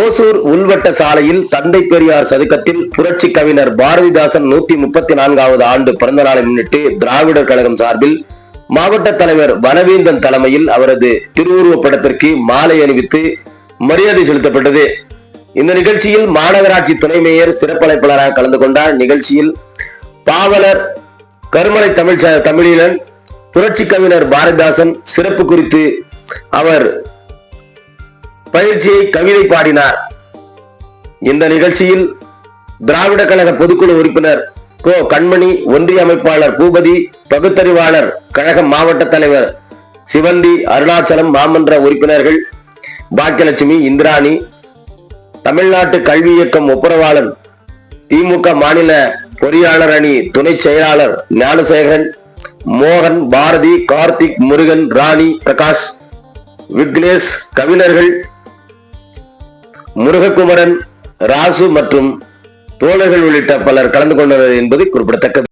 ஓசூர் உள்வட்ட சாலையில் தந்தை பெரியார் சதுக்கத்தில் புரட்சி கவிஞர் பாரதிதாசன் நூத்தி முப்பத்தி நான்காவது ஆண்டு பிறந்த நாளை முன்னிட்டு திராவிடர் கழகம் சார்பில் மாவட்ட தலைவர் வனவேந்தன் தலைமையில் அவரது திருவுருவப் படத்திற்கு மாலை அணிவித்து மரியாதை செலுத்தப்பட்டது. இந்த நிகழ்ச்சியில் மாநகராட்சி துணை மேயர் சிறப்பழைப்பாளராக கலந்து கொண்டார். நிகழ்ச்சியில் பாவலர் கருமலை தமிழ் தமிழீழன் புரட்சி கவிஞர் பாரதிதாசன் சிறப்பு குறித்து அவர் பயிற்சியை கவிதை பாடினார். இந்த நிகழ்ச்சியில் திராவிட கழக பொதுக்குழு உறுப்பினர் கோ கண்மணி ஒன்றிய அமைப்பாளர் பூபதி பகுத்தறிவாளர் கழக மாவட்ட தலைவர் சிவந்தி அருணாச்சலம் மாமன்ற உறுப்பினர்கள் பாக்கியலட்சுமி இந்திராணி தமிழ்நாட்டு கல்வி இயக்கம் ஒப்புரவாளர் திமுக மாநில பொறியாளர் அணி துணை செயலாளர் ஞானசேகரன் மோகன் பாரதி கார்த்திக் முருகன் ராணி பிரகாஷ் விக்னேஷ் கவிஞர்கள் முருககுமரன் ராசு மற்றும் தோழர்கள் உள்ளிட்ட பலர் கலந்து கொண்டனர் என்பது குறிப்பிடத்தக்கது.